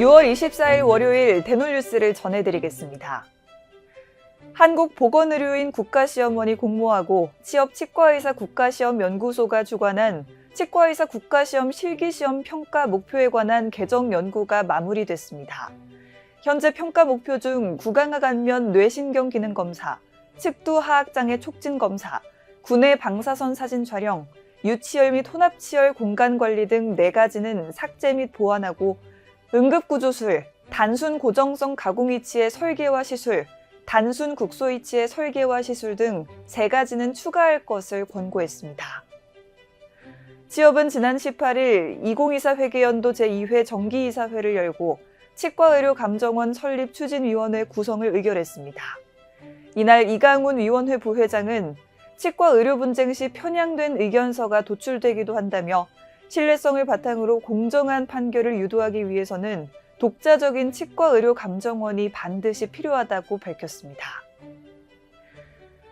6월 24일 월요일 대놀뉴스를 전해드리겠습니다. 한국보건의료인 국가시험원이 공모하고 취업 치과의사 국가시험 연구소가 주관한 치과의사 국가시험 실기시험 평가 목표에 관한 개정 연구가 마무리됐습니다. 현재 평가 목표 중 구강학 안면 뇌신경 기능 검사, 측두 하악장애 촉진 검사, 구내 방사선 사진 촬영, 유치열 및 혼합치열 공간 관리 등네 가지는 삭제 및 보완하고 응급구조술, 단순 고정성 가공이치의 설계와 시술, 단순 국소이치의 설계와 시술 등 세 가지는 추가할 것을 권고했습니다. 취업은 지난 18일 2024 회계연도 제2회 정기이사회를 열고 치과의료감정원 설립 추진위원회 구성을 의결했습니다. 이날 이강훈 위원회 부회장은 치과 의료 분쟁 시 편향된 의견서가 도출되기도 한다며 신뢰성을 바탕으로 공정한 판결을 유도하기 위해서는 독자적인 치과 의료 감정원이 반드시 필요하다고 밝혔습니다.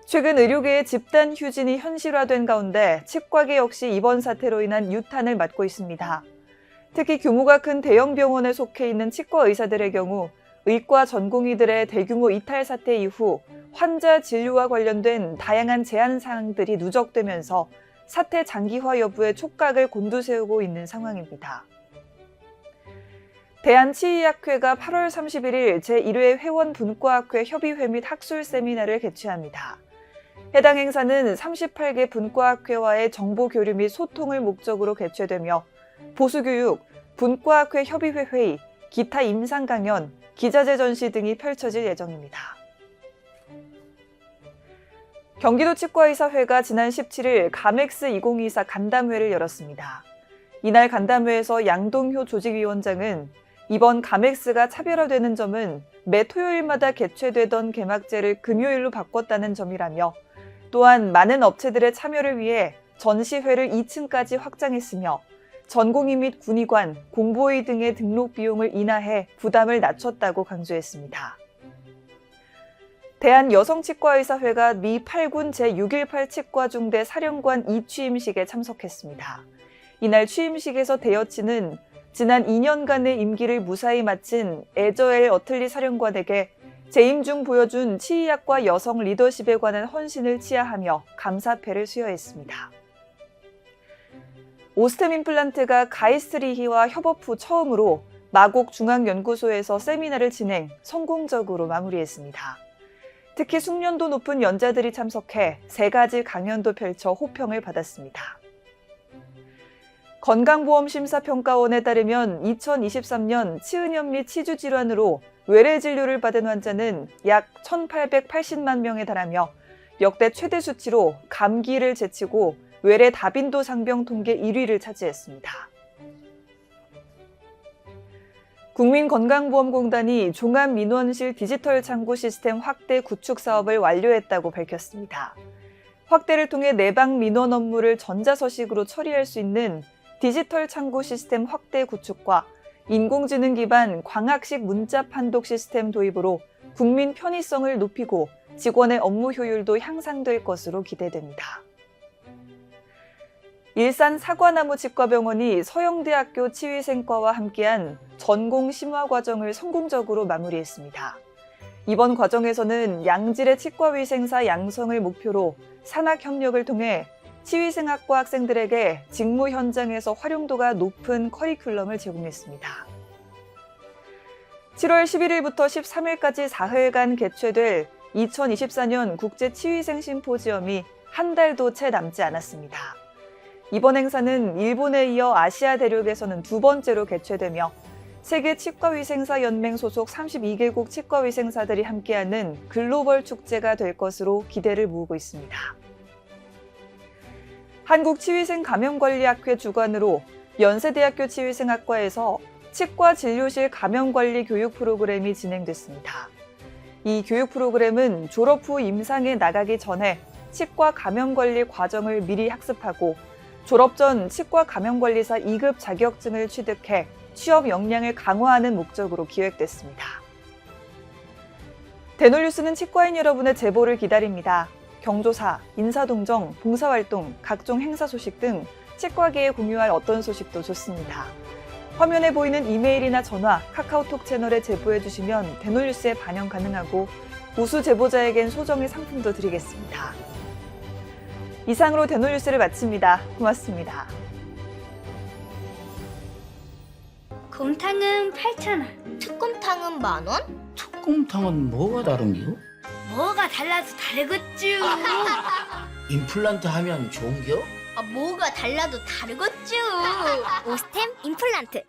최근 의료계의 집단 휴진이 현실화된 가운데 치과계 역시 이번 사태로 인한 유탄을 맞고 있습니다. 특히 규모가 큰 대형 병원에 속해 있는 치과 의사들의 경우 의과 전공의들의 대규모 이탈 사태 이후 환자 진료와 관련된 다양한 제한 사항들이 누적되면서 사태 장기화 여부에 촉각을 곤두세우고 있는 상황입니다. 대한치의학회가 8월 31일 제1회 회원 분과학회 협의회 및 학술 세미나를 개최합니다. 해당 행사는 38개 분과학회와의 정보 교류 및 소통을 목적으로 개최되며 보수교육, 분과학회 협의회 회의, 기타 임상 강연, 기자재 전시 등이 펼쳐질 예정입니다. 경기도 치과의사회가 지난 17일 가맥스 2024 간담회를 열었습니다. 이날 간담회에서 양동효 조직위원장은 이번 가맥스가 차별화되는 점은 매 토요일마다 개최되던 개막제를 금요일로 바꿨다는 점이라며 또한 많은 업체들의 참여를 위해 전시회를 2층까지 확장했으며 전공의 및 군의관, 공보의 등의 등록 비용을 인하해 부담을 낮췄다고 강조했습니다. 대한여성치과의사회가 미 8군 제618 치과중대 사령관 이취임식에 참석했습니다. 이날 취임식에서 대여치는 지난 2년간의 임기를 무사히 마친 에저엘 어틀리 사령관에게 재임 중 보여준 치의학과 여성 리더십에 관한 헌신을 치하하며 감사패를 수여했습니다. 오스템 임플란트가 가이스리히와 협업 후 처음으로 마곡 중앙연구소에서 세미나를 진행 성공적으로 마무리했습니다. 특히 숙련도 높은 연자들이 참석해 세 가지 강연도 펼쳐 호평을 받았습니다. 건강보험심사평가원에 따르면 2023년 치은염 및 치주 질환으로 외래 진료를 받은 환자는 약 1,880만 명에 달하며 역대 최대 수치로 감기를 제치고 외래 다빈도 상병 통계 1위를 차지했습니다. 국민건강보험공단이 종합민원실 디지털 창구 시스템 확대 구축 사업을 완료했다고 밝혔습니다. 확대를 통해 내방 민원 업무를 전자서식으로 처리할 수 있는 디지털 창구 시스템 확대 구축과 인공지능 기반 광학식 문자 판독 시스템 도입으로 국민 편의성을 높이고 직원의 업무 효율도 향상될 것으로 기대됩니다. 일산 사과나무 치과병원이 서영대학교 치위생과와 함께한 전공 심화 과정을 성공적으로 마무리했습니다. 이번 과정에서는 양질의 치과위생사 양성을 목표로 산학 협력을 통해 치위생학과 학생들에게 직무 현장에서 활용도가 높은 커리큘럼을 제공했습니다. 7월 11일부터 13일까지 4흘간 개최될 2024년 국제 치위생 심포지엄이 한 달도 채 남지 않았습니다. 이번 행사는 일본에 이어 아시아 대륙에서는 두 번째로 개최되며 세계 치과위생사 연맹 소속 32개국 치과위생사들이 함께하는 글로벌 축제가 될 것으로 기대를 모으고 있습니다. 한국치위생감염관리학회 주관으로 연세대학교 치위생학과에서 치과 진료실 감염관리 교육 프로그램이 진행됐습니다. 이 교육 프로그램은 졸업 후 임상에 나가기 전에 치과 감염관리 과정을 미리 학습하고 졸업 전 치과 감염관리사 2급 자격증을 취득해 취업 역량을 강화하는 목적으로 기획됐습니다. 대놀뉴스는 치과인 여러분의 제보를 기다립니다. 경조사, 인사동정, 봉사활동, 각종 행사 소식 등 치과계에 공유할 어떤 소식도 좋습니다. 화면에 보이는 이메일이나 전화, 카카오톡 채널에 제보해 주시면 대놀뉴스에 반영 가능하고 우수 제보자에겐 소정의 상품도 드리겠습니다. 이상으로 대놀뉴스를 마칩니다. 고맙습니다. 곰탕은 8,000원. 특곰탕은 만 원? 특공탕은 뭐가 다른겨? 뭐가 달라도 다르겠죠. 임플란트 하면 좋은겨? 아, 뭐가 달라도 다르겠죠. 오스템 임플란트.